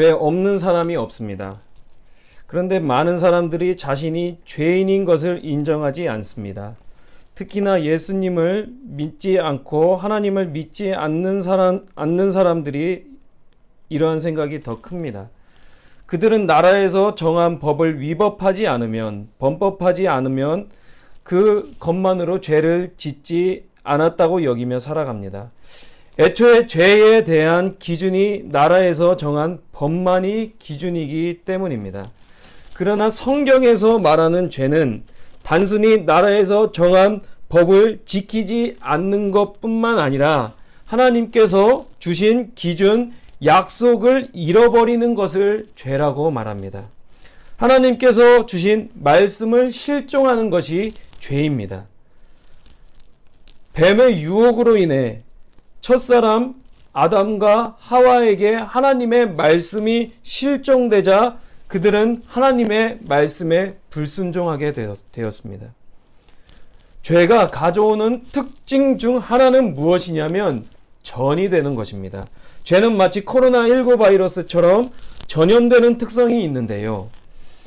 죄 없는 사람이 없습니다. 그런데 많은 사람들이 자신이 죄인인 것을 인정하지 않습니다. 특히나 예수님을 믿지 않고 하나님을 믿지 않는 사람, 않는 사람들이 이러한 생각이 더 큽니다. 그들은 나라에서 정한 법을 위법하지 않으면, 범법하지 않으면 그 것만으로 죄를 짓지 않았다고 여기며 살아갑니다. 애초에 죄에 대한 기준이 나라에서 정한 법만이 기준이기 때문입니다. 그러나 성경에서 말하는 죄는 단순히 나라에서 정한 법을 지키지 않는 것 뿐만 아니라 하나님께서 주신 기준, 약속을 잃어버리는 것을 죄라고 말합니다. 하나님께서 주신 말씀을 실종하는 것이 죄입니다. 뱀의 유혹으로 인해 첫사람 아담과 하와에게 하나님의 말씀이 실종되자 그들은 하나님의 말씀에 불순종하게 되었습니다. 죄가 가져오는 특징 중 하나는 무엇이냐면 전이 되는 것입니다. 죄는 마치 코로나19 바이러스처럼 전염되는 특성이 있는데요.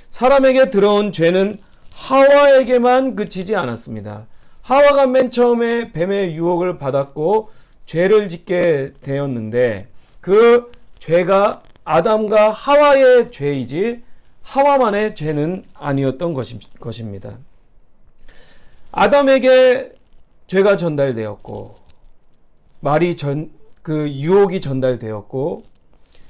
사람에게 들어온 죄는 하와에게만 그치지 않았습니다. 하와가 맨 처음에 뱀의 유혹을 받았고 죄를 짓게 되었는데 그 죄가 아담과 하와의 죄이지 하와만의 죄는 아니었던 것입니다. 아담에게 죄가 전달되었고 말이 전 그 유혹이 전달되었고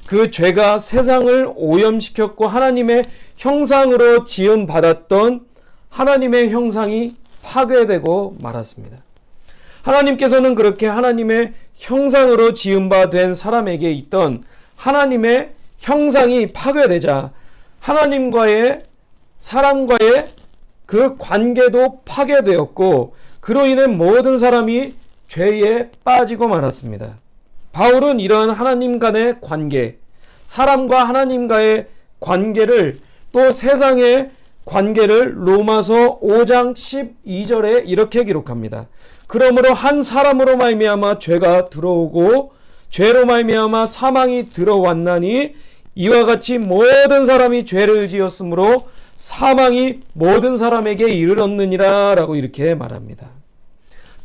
그 죄가 세상을 오염시켰고 하나님의 형상으로 지음 받았던 하나님의 형상이 파괴되고 말았습니다. 하나님께서는 그렇게 하나님의 형상으로 지음바 된 사람에게 있던 하나님의 형상이 파괴되자 하나님과의 사람과의 그 관계도 파괴되었고 그로 인해 모든 사람이 죄에 빠지고 말았습니다. 바울은 이러한 하나님 간의 관계, 사람과 하나님과의 관계를 또 세상의 관계를 로마서 5장 12절에 이렇게 기록합니다. 그러므로 한 사람으로 말미암아 죄가 들어오고 죄로 말미암아 사망이 들어왔나니 이와 같이 모든 사람이 죄를 지었으므로 사망이 모든 사람에게 이르렀느니라라고 이렇게 말합니다.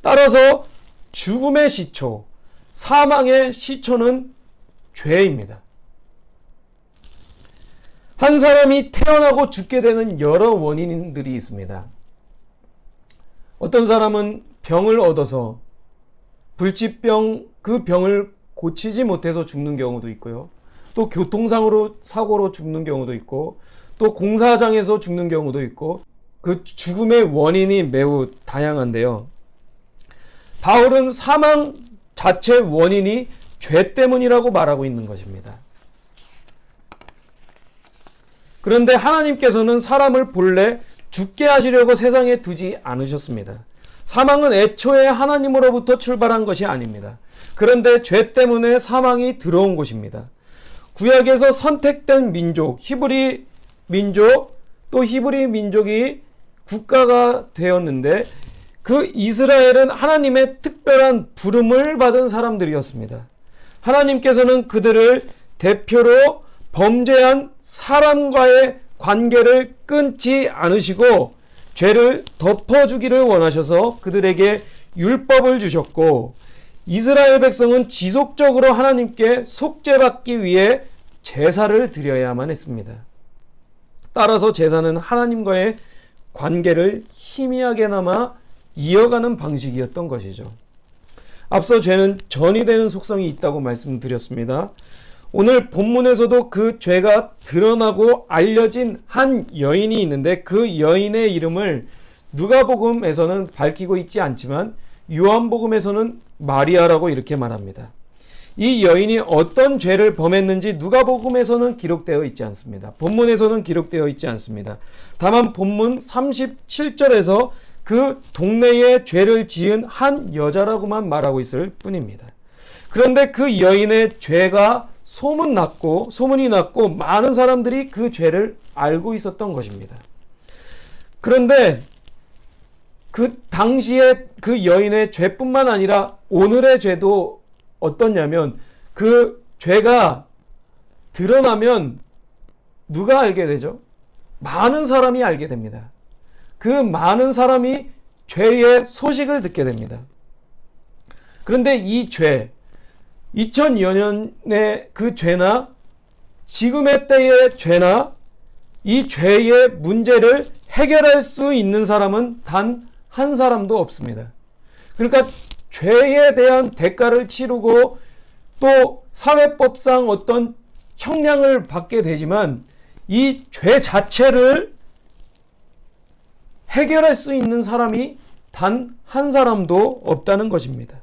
따라서 죽음의 시초, 사망의 시초는 죄입니다. 한 사람이 태어나고 죽게 되는 여러 원인들이 있습니다. 어떤 사람은 병을 얻어서 불치병 그 병을 고치지 못해서 죽는 경우도 있고요. 또 교통상으로 사고로 죽는 경우도 있고 또 공사장에서 죽는 경우도 있고 그 죽음의 원인이 매우 다양한데요. 바울은 사망 자체 원인이 죄 때문이라고 말하고 있는 것입니다. 그런데 하나님께서는 사람을 본래 죽게 하시려고 세상에 두지 않으셨습니다. 사망은 애초에 하나님으로부터 출발한 것이 아닙니다. 그런데 죄 때문에 사망이 들어온 것입니다. 구약에서 선택된 민족, 히브리 민족, 또 히브리 민족이 국가가 되었는데 그 이스라엘은 하나님의 특별한 부름을 받은 사람들이었습니다. 하나님께서는 그들을 대표로 범죄한 사람과의 관계를 끊지 않으시고 죄를 덮어주기를 원하셔서 그들에게 율법을 주셨고 이스라엘 백성은 지속적으로 하나님께 속죄받기 위해 제사를 드려야만 했습니다. 따라서 제사는 하나님과의 관계를 희미하게나마 이어가는 방식이었던 것이죠. 앞서 죄는 전이 되는 속성이 있다고 말씀드렸습니다. 오늘 본문에서도 그 죄가 드러나고 알려진 한 여인이 있는데 그 여인의 이름을 누가복음에서는 밝히고 있지 않지만 요한복음에서는 마리아라고 이렇게 말합니다. 이 여인이 어떤 죄를 범했는지 누가복음에서는 기록되어 있지 않습니다. 본문에서는 기록되어 있지 않습니다. 다만 본문 37절에서 그 동네에 죄를 지은 한 여자라고만 말하고 있을 뿐입니다. 그런데 그 여인의 죄가 소문 났고 소문이 났고 많은 사람들이 그 죄를 알고 있었던 것입니다. 그런데 그 당시에 그 여인의 죄뿐만 아니라 오늘의 죄도 어떻냐면 그 죄가 드러나면 누가 알게 되죠? 많은 사람이 알게 됩니다. 그 많은 사람이 죄의 소식을 듣게 됩니다. 그런데 이 죄, 2000여 년의 그 죄나 지금의 때의 죄나 이 죄의 문제를 해결할 수 있는 사람은 단 한 사람도 없습니다. 그러니까 죄에 대한 대가를 치르고 또 사회법상 어떤 형량을 받게 되지만 이 죄 자체를 해결할 수 있는 사람이 단 한 사람도 없다는 것입니다.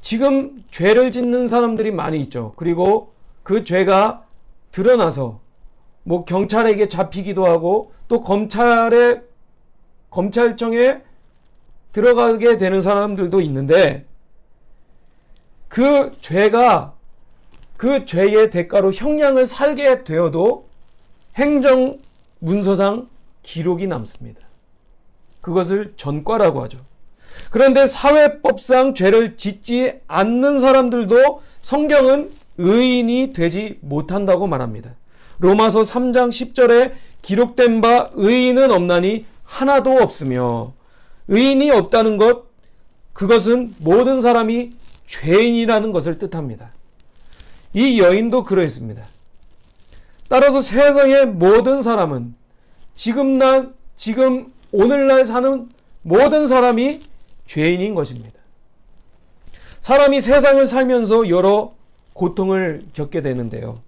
지금 죄를 짓는 사람들이 많이 있죠. 그리고 그 죄가 드러나서 뭐 경찰에게 잡히기도 하고 또 검찰에 검찰청에 들어가게 되는 사람들도 있는데 그 죄가 그 죄의 대가로 형량을 살게 되어도 행정 문서상 기록이 남습니다. 그것을 전과라고 하죠. 그런데 사회법상 죄를 짓지 않는 사람들도 성경은 의인이 되지 못한다고 말합니다. 로마서 3장 10절에 기록된 바 의인은 없나니 하나도 없으며 의인이 없다는 것 그것은 모든 사람이 죄인이라는 것을 뜻합니다. 이 여인도 그러했습니다. 따라서 세상의 모든 사람은 지금 날 지금 오늘날 사는 모든 사람이 죄인인 것입니다. 사람이 세상을 살면서 여러 고통을 겪게 되는데요.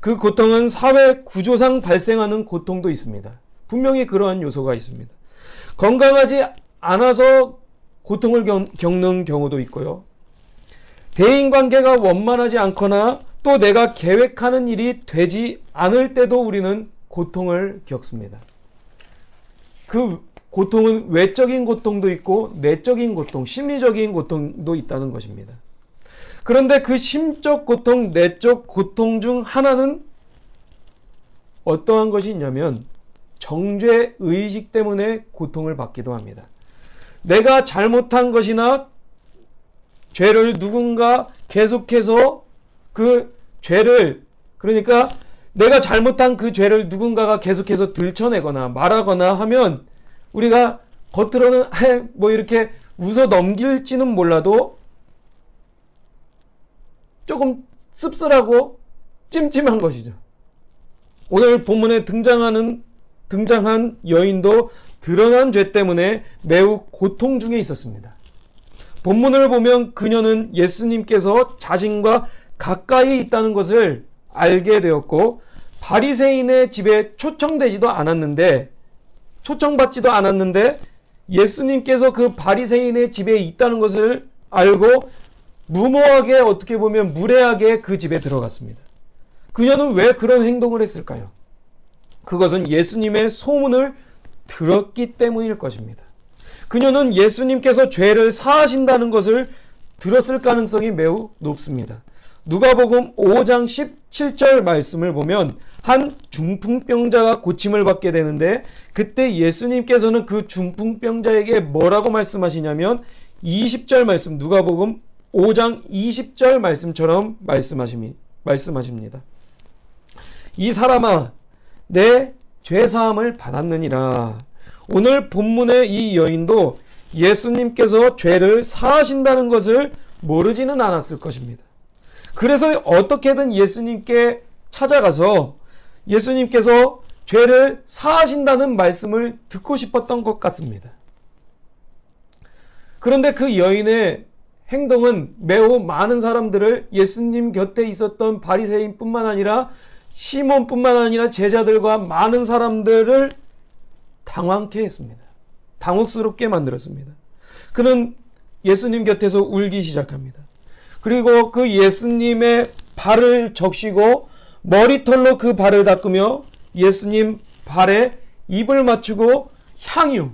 그 고통은 사회 구조상 발생하는 고통도 있습니다. 분명히 그러한 요소가 있습니다. 건강하지 않아서 고통을 겪는 경우도 있고요. 대인 관계가 원만하지 않거나 또 내가 계획하는 일이 되지 않을 때도 우리는 고통을 겪습니다. 그 고통은 외적인 고통도 있고 내적인 고통, 심리적인 고통도 있다는 것입니다. 그런데 그 심적 고통, 내적 고통 중 하나는 어떠한 것이 있냐면 정죄 의식 때문에 고통을 받기도 합니다. 내가 잘못한 것이나 죄를 누군가 계속해서 그 죄를 그러니까 내가 잘못한 그 죄를 누군가가 계속해서 들춰내거나 말하거나 하면 우리가 겉으로는 뭐 이렇게 웃어 넘길지는 몰라도 조금 씁쓸하고 찜찜한 것이죠. 오늘 본문에 등장하는 등장한 여인도 드러난 죄 때문에 매우 고통 중에 있었습니다. 본문을 보면 그녀는 예수님께서 자신과 가까이 있다는 것을 알게 되었고 바리새인의 집에 초청되지도 않았는데 초청받지도 않았는데 예수님께서 그 바리새인의 집에 있다는 것을 알고 무모하게 어떻게 보면 무례하게 그 집에 들어갔습니다. 그녀는 왜 그런 행동을 했을까요? 그것은 예수님의 소문을 들었기 때문일 것입니다. 그녀는 예수님께서 죄를 사하신다는 것을 들었을 가능성이 매우 높습니다. 누가복음 5장 17절 말씀을 보면 한 중풍병자가 고침을 받게 되는데 그때 예수님께서는 그 중풍병자에게 뭐라고 말씀하시냐면 20절 말씀 누가복음 5장 20절 말씀처럼 말씀하십니다. 말씀하십니다. 이 사람아 내 죄사함을 받았느니라. 오늘 본문의 이 여인도 예수님께서 죄를 사하신다는 것을 모르지는 않았을 것입니다. 그래서 어떻게든 예수님께 찾아가서 예수님께서 죄를 사하신다는 말씀을 듣고 싶었던 것 같습니다. 그런데 그 여인의 행동은 매우 많은 사람들을 예수님 곁에 있었던 바리새인뿐만 아니라 시몬뿐만 아니라 제자들과 많은 사람들을 당황케 했습니다. 당혹스럽게 만들었습니다. 그는 예수님 곁에서 울기 시작합니다. 그리고 그 예수님의 발을 적시고 머리털로 그 발을 닦으며 예수님 발에 입을 맞추고 향유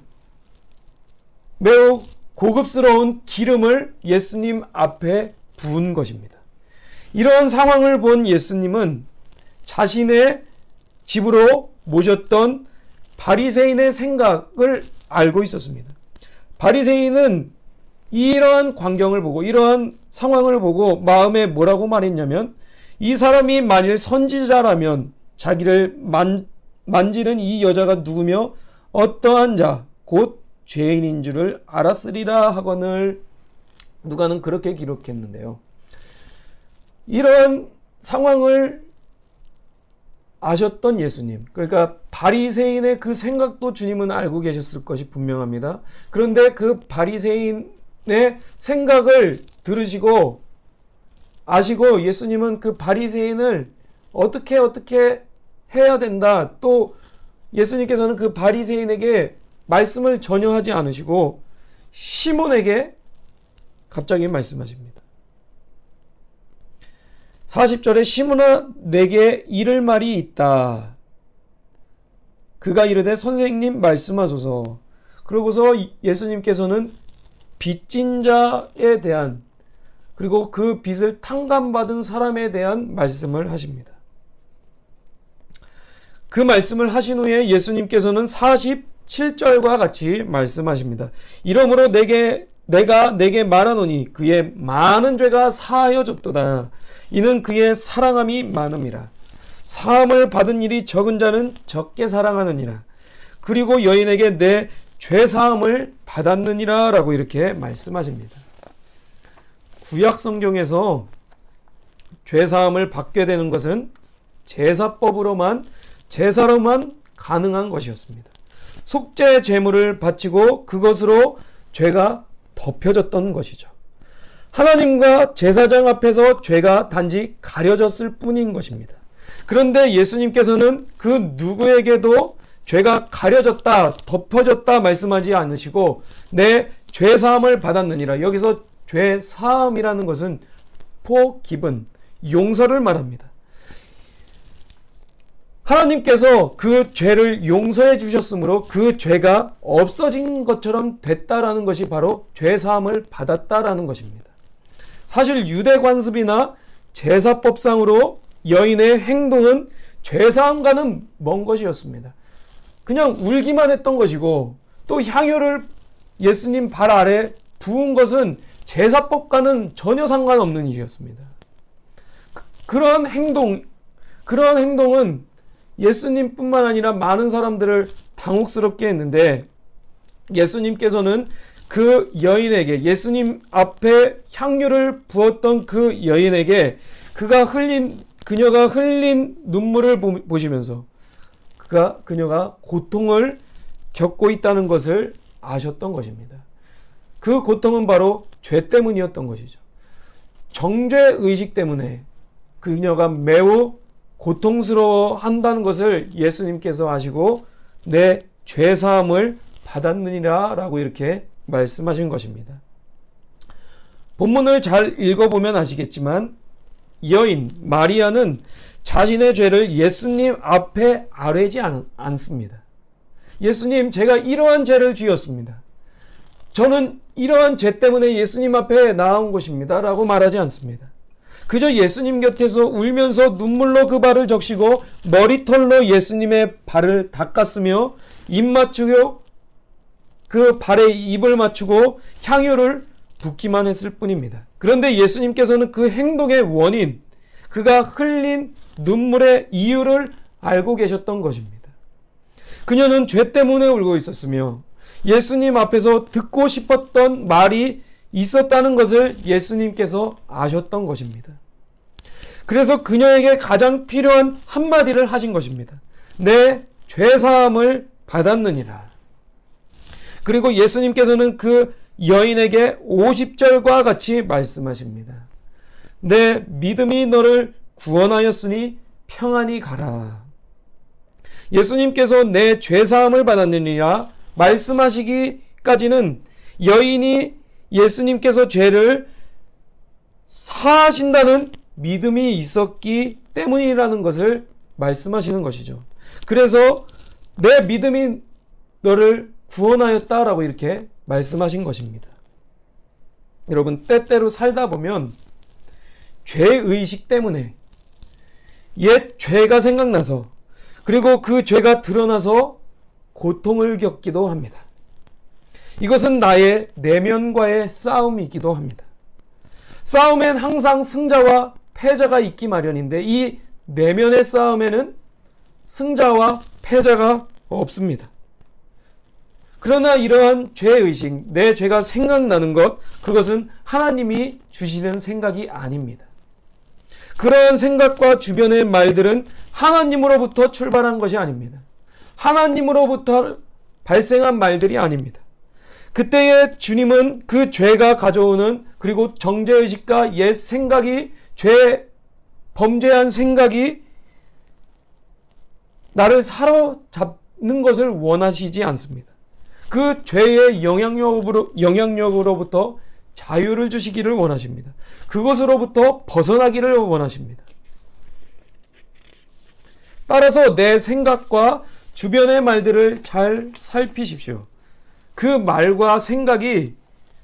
매우 고급스러운 기름을 예수님 앞에 부은 것입니다. 이러한 상황을 본 예수님은 자신의 집으로 모셨던 바리새인의 생각을 알고 있었습니다. 바리새인은 이러한 광경을 보고 이러한 상황을 보고 마음에 뭐라고 말했냐면 이 사람이 만일 선지자라면 자기를 만, 만지는 이 여자가 누구며 어떠한 자, 곧 죄인인 줄을 알았으리라 하거늘 누가는 그렇게 기록했는데요. 이런 상황을 아셨던 예수님. 그러니까 바리새인의 그 생각도 주님은 알고 계셨을 것이 분명합니다. 그런데 그 바리새인 의 생각을 들으시고 아시고 예수님은 그 바리새인을 어떻게 어떻게 해야 된다. 또 예수님께서는 그 바리새인에게 말씀을 전혀 하지 않으시고 시몬에게 갑자기 말씀하십니다. 40절에 시몬아 내게 이를 말이 있다. 그가 이르되 선생님 말씀하소서. 그러고서 예수님께서는 빚진 자에 대한 그리고 그 빚을 탕감받은 사람에 대한 말씀을 하십니다. 그 말씀을 하신 후에 예수님께서는 47절과 같이 말씀하십니다. 이러므로 내게 내가 내게 말하노니 그의 많은 죄가 사하여졌도다. 이는 그의 사랑함이 많음이라. 사함을 받은 일이 적은 자는 적게 사랑하느니라. 그리고 여인에게 내 죄사함을 받았느니라 라고 이렇게 말씀하십니다. 구약 성경에서 죄사함을 받게 되는 것은 제사법으로만 제사로만 가능한 것이었습니다. 속죄 제물을 바치고 그것으로 죄가 덮여졌던 것이죠. 하나님과 제사장 앞에서 죄가 단지 가려졌을 뿐인 것입니다. 그런데 예수님께서는 그 누구에게도 죄가 가려졌다, 덮어졌다 말씀하지 않으시고 내 죄 사함을 받았느니라. 여기서 죄 사함이라는 것은 포기분, 용서를 말합니다. 하나님께서 그 죄를 용서해 주셨으므로 그 죄가 없어진 것처럼 됐다라는 것이 바로 죄 사함을 받았다라는 것입니다. 사실 유대 관습이나 제사법상으로 여인의 행동은 죄 사함과는 먼 것이었습니다. 그냥 울기만 했던 것이고 또 향유를 예수님 발 아래 부은 것은 제사법과는 전혀 상관없는 일이었습니다. 그런 행동, 그런 행동은 예수님뿐만 아니라 많은 사람들을 당혹스럽게 했는데 예수님께서는 그 여인에게 예수님 앞에 향유를 부었던 그 여인에게 그가 흘린 그녀가 흘린 눈물을 보시면서 그가 그녀가 고통을 겪고 있다는 것을 아셨던 것입니다. 그 고통은 바로 죄 때문이었던 것이죠. 정죄 의식 때문에 그녀가 매우 고통스러워 한다는 것을 예수님께서 아시고 내 죄 사함을 받았느니라 라고 이렇게 말씀하신 것입니다. 본문을 잘 읽어보면 아시겠지만 여인 마리아는 자신의 죄를 예수님 앞에 아뢰지 않, 않습니다. 예수님, 제가 이러한 죄를 지었습니다. 저는 이러한 죄 때문에 예수님 앞에 나온 것입니다. 라고 말하지 않습니다. 그저 예수님 곁에서 울면서 눈물로 그 발을 적시고 머리털로 예수님의 발을 닦았으며 입 맞추고 그 발에 입을 맞추고 향유를 붓기만 했을 뿐입니다. 그런데 예수님께서는 그 행동의 원인, 그가 흘린 눈물의 이유를 알고 계셨던 것입니다. 그녀는 죄 때문에 울고 있었으며 예수님 앞에서 듣고 싶었던 말이 있었다는 것을 예수님께서 아셨던 것입니다. 그래서 그녀에게 가장 필요한 한마디를 하신 것입니다. 내 죄사함을 받았느니라. 그리고 예수님께서는 그 여인에게 50절과 같이 말씀하십니다. 내 믿음이 너를 구원하였으니 평안히 가라. 예수님께서 내 죄사함을 받았느니라 말씀하시기까지는 여인이 예수님께서 죄를 사하신다는 믿음이 있었기 때문이라는 것을 말씀하시는 것이죠. 그래서 내 믿음이 너를 구원하였다라고 이렇게 말씀하신 것입니다. 여러분, 때때로 살다 보면 죄의식 때문에 옛 죄가 생각나서 그리고 그 죄가 드러나서 고통을 겪기도 합니다. 이것은 나의 내면과의 싸움이기도 합니다. 싸움엔 항상 승자와 패자가 있기 마련인데 이 내면의 싸움에는 승자와 패자가 없습니다. 그러나 이러한 죄의식, 내 죄가 생각나는 것, 그것은 하나님이 주시는 생각이 아닙니다. 그러한 생각과 주변의 말들은 하나님으로부터 출발한 것이 아닙니다. 하나님으로부터 발생한 말들이 아닙니다. 그때에 주님은 그 죄가 가져오는 그리고 정죄의식과 옛 생각이 죄, 범죄한 생각이 나를 사로잡는 것을 원하시지 않습니다. 그 죄의 영향력으로, 영향력으로부터 자유를 주시기를 원하십니다. 그것으로부터 벗어나기를 원하십니다. 따라서 내 생각과 주변의 말들을 잘 살피십시오. 그 말과 생각이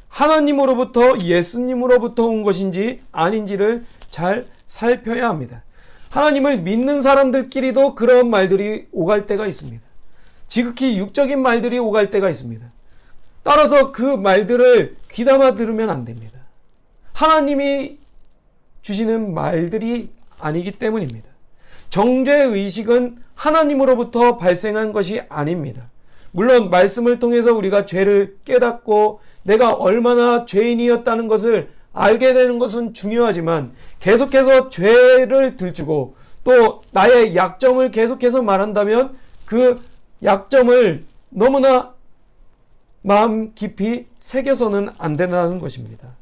하나님으로부터 예수님으로부터 온 것인지 아닌지를 잘 살펴야 합니다. 하나님을 믿는 사람들끼리도 그런 말들이 오갈 때가 있습니다. 지극히 육적인 말들이 오갈 때가 있습니다. 따라서 그 말들을 귀담아 들으면 안 됩니다. 하나님이 주시는 말들이 아니기 때문입니다. 정죄 의식은 하나님으로부터 발생한 것이 아닙니다. 물론 말씀을 통해서 우리가 죄를 깨닫고 내가 얼마나 죄인이었다는 것을 알게 되는 것은 중요하지만 계속해서 죄를 들추고 또 나의 약점을 계속해서 말한다면 그 약점을 너무나 마음 깊이 새겨서는 안 된다는 것입니다.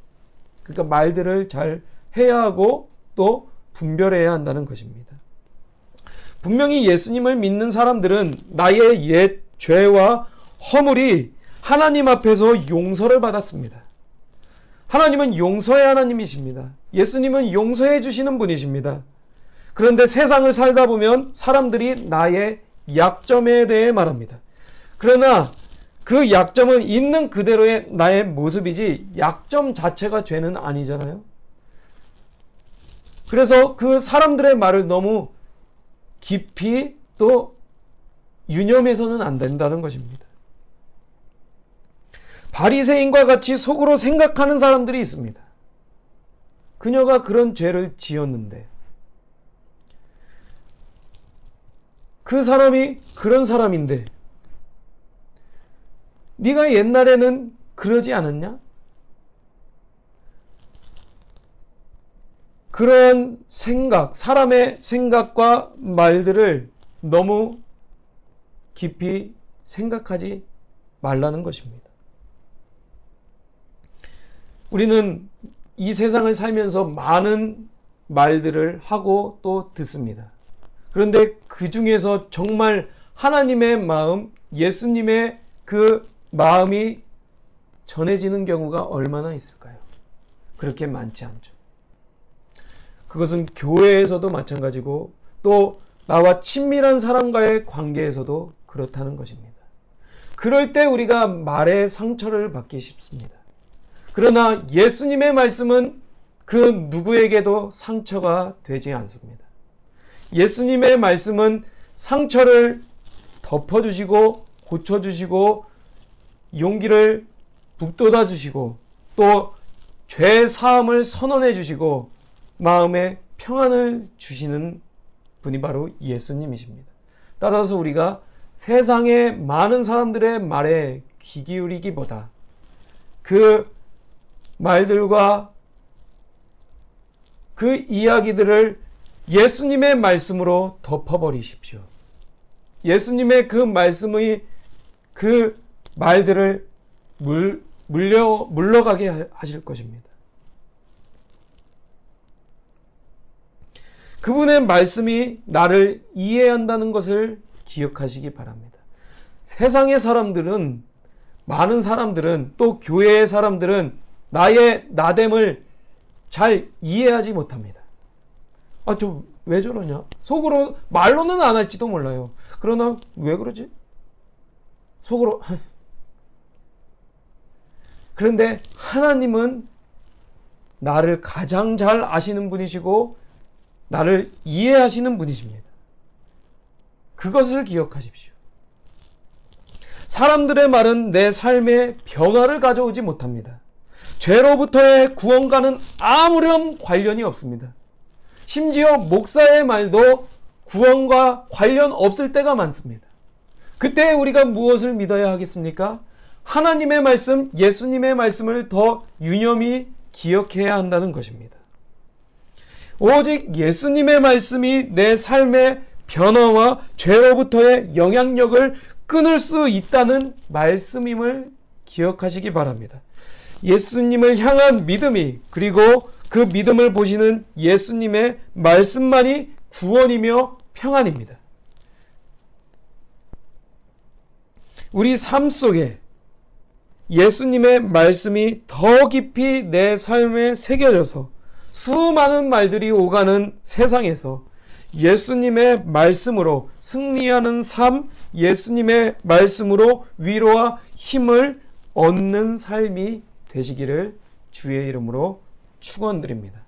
그러니까 말들을 잘 해야 하고 또 분별해야 한다는 것입니다. 분명히 예수님을 믿는 사람들은 나의 옛 죄와 허물이 하나님 앞에서 용서를 받았습니다. 하나님은 용서의 하나님이십니다. 예수님은 용서해 주시는 분이십니다. 그런데 세상을 살다 보면 사람들이 나의 약점에 대해 말합니다. 그러나 그 약점은 있는 그대로의 나의 모습이지 약점 자체가 죄는 아니잖아요. 그래서 그 사람들의 말을 너무 깊이 또 유념해서는 안 된다는 것입니다. 바리새인과 같이 속으로 생각하는 사람들이 있습니다. 그녀가 그런 죄를 지었는데 그 사람이 그런 사람인데 네가 옛날에는 그러지 않았냐? 그런 생각, 사람의 생각과 말들을 너무 깊이 생각하지 말라는 것입니다. 우리는 이 세상을 살면서 많은 말들을 하고 또 듣습니다. 그런데 그 중에서 정말 하나님의 마음, 예수님의 그 마음이 전해지는 경우가 얼마나 있을까요? 그렇게 많지 않죠. 그것은 교회에서도 마찬가지고 또 나와 친밀한 사람과의 관계에서도 그렇다는 것입니다. 그럴 때 우리가 말의 상처를 받기 쉽습니다. 그러나 예수님의 말씀은 그 누구에게도 상처가 되지 않습니다. 예수님의 말씀은 상처를 덮어주시고 고쳐주시고 용기를 북돋아 주시고 또 죄 사함을 선언해 주시고 마음에 평안을 주시는 분이 바로 예수님이십니다. 따라서 우리가 세상의 많은 사람들의 말에 귀 기울이기보다 그 말들과 그 이야기들을 예수님의 말씀으로 덮어버리십시오. 예수님의 그 말씀의 그 말들을 물, 물려, 물러가게 하실 것입니다. 그분의 말씀이 나를 이해한다는 것을 기억하시기 바랍니다. 세상의 사람들은, 많은 사람들은, 또 교회의 사람들은 나의 나됨을 잘 이해하지 못합니다. 아, 저 왜 저러냐? 속으로, 말로는 안 할지도 몰라요. 그러나 왜 그러지? 속으로, 그런데 하나님은 나를 가장 잘 아시는 분이시고 나를 이해하시는 분이십니다. 그것을 기억하십시오. 사람들의 말은 내 삶에 변화를 가져오지 못합니다. 죄로부터의 구원과는 아무런 관련이 없습니다. 심지어 목사의 말도 구원과 관련 없을 때가 많습니다. 그때 우리가 무엇을 믿어야 하겠습니까? 하나님의 말씀, 예수님의 말씀을 더 유념히 기억해야 한다는 것입니다. 오직 예수님의 말씀이 내 삶의 변화와 죄로부터의 영향력을 끊을 수 있다는 말씀임을 기억하시기 바랍니다. 예수님을 향한 믿음이 그리고 그 믿음을 보시는 예수님의 말씀만이 구원이며 평안입니다. 우리 삶 속에 예수님의 말씀이 더 깊이 내 삶에 새겨져서 수많은 말들이 오가는 세상에서 예수님의 말씀으로 승리하는 삶, 예수님의 말씀으로 위로와 힘을 얻는 삶이 되시기를 주의 이름으로 축원드립니다.